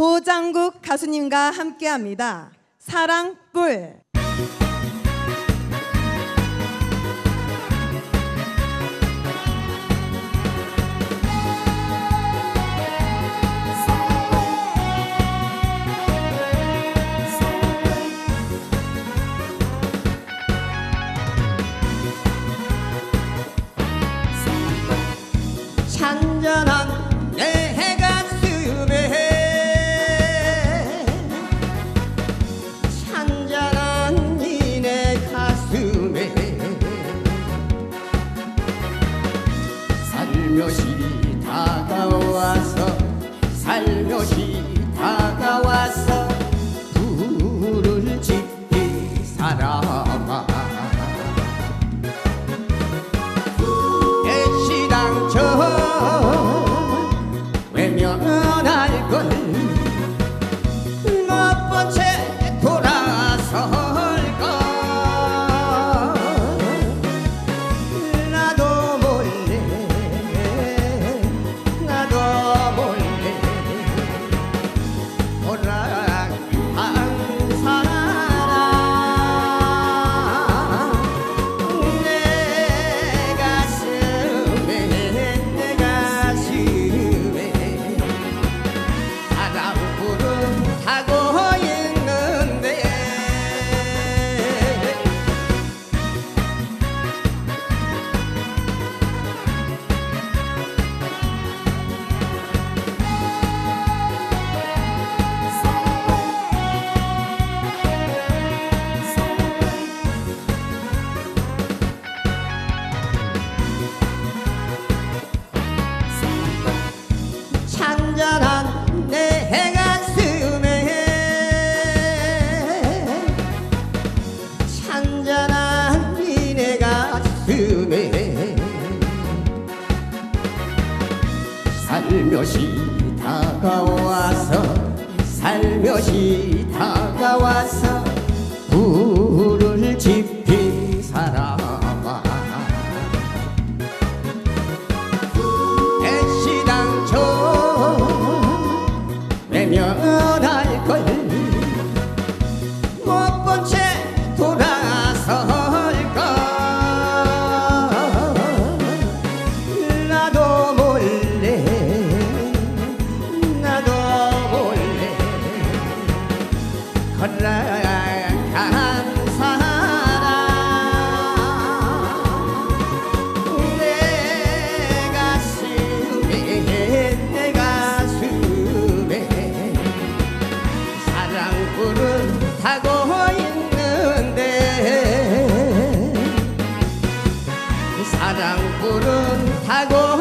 고장국 가수님과 함께합니다. 사랑불. 찬란한 살며시 다가와 살며시 다가와서 살며시 다가와서 불을 지핀 사람아. 애시당초 외면할 걸못 본채 타고 있는데 사랑불은 타고